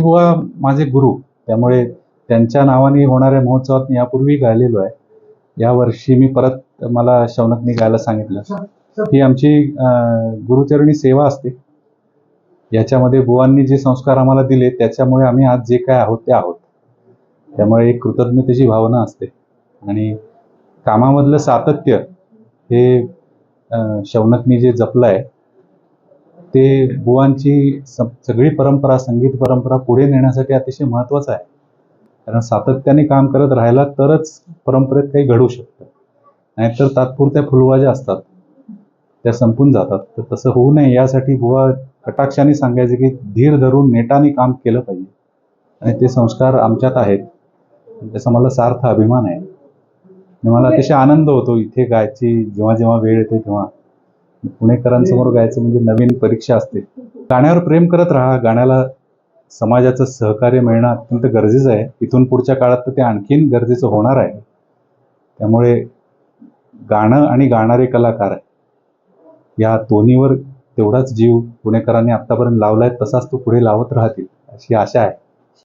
बुवा माझे गुरु त्यामुळे त्यांच्या नावाने होणाऱ्या महोत्सवात मी यापूर्वी गायलेलो आहे. यावर्षी मी परत मला शौनकनी गायला सांगितलं. ही आमची गुरुचरणी सेवा असते. याच्यामध्ये बुवांनी जे संस्कार आम्हाला दिले त्याच्यामुळे आम्ही आज जे काय आहोत ते आहोत. त्यामुळे एक कृतज्ञतेची भावना असते. आणि कामामधलं सातत्य हे शौनकनी जे जपलं आहे ते बुवांची सगळी परंपरा संगीत परंपरा पुढे नेण्यासाठी अतिशय महत्त्वाचं आहे. कारण सातत्याने काम करत राहिला तरच परंपरेत काही घडू शकतं. नाहीतर तात्पुरत्या फुलवाज्या असतात. त्या संपून जातात. तर तसं होऊ नये. यासाठी बुवा कटाक्षाने सांगायचे की धीर धरून नेटाने काम केलं पाहिजे. आणि ते संस्कार आमच्यात आहेत. त्याचा मला सार्थ अभिमान आहे. आणि मला अतिशय आनंद होतो इथे गायची जेव्हा जेव्हा वेळ येते तेव्हा. पुणेकरांसमोर गायचं म्हणजे नवीन परीक्षा असते. गाण्यावर प्रेम करत राहा गाण्याला समाजाचं सहकार्य मिळणं अत्यंत गरजेचं आहे. इथून पुढच्या काळात तर ते आणखीन गरजेचं होणार आहे. त्यामुळे गाणं आणि गाणारे कलाकार या दोन्हीवर तेवढाच जीव पुणेकरांनी आत्तापर्यंत लावलाय तसाच तो पुढे लावत राहतील अशी आशा आहे.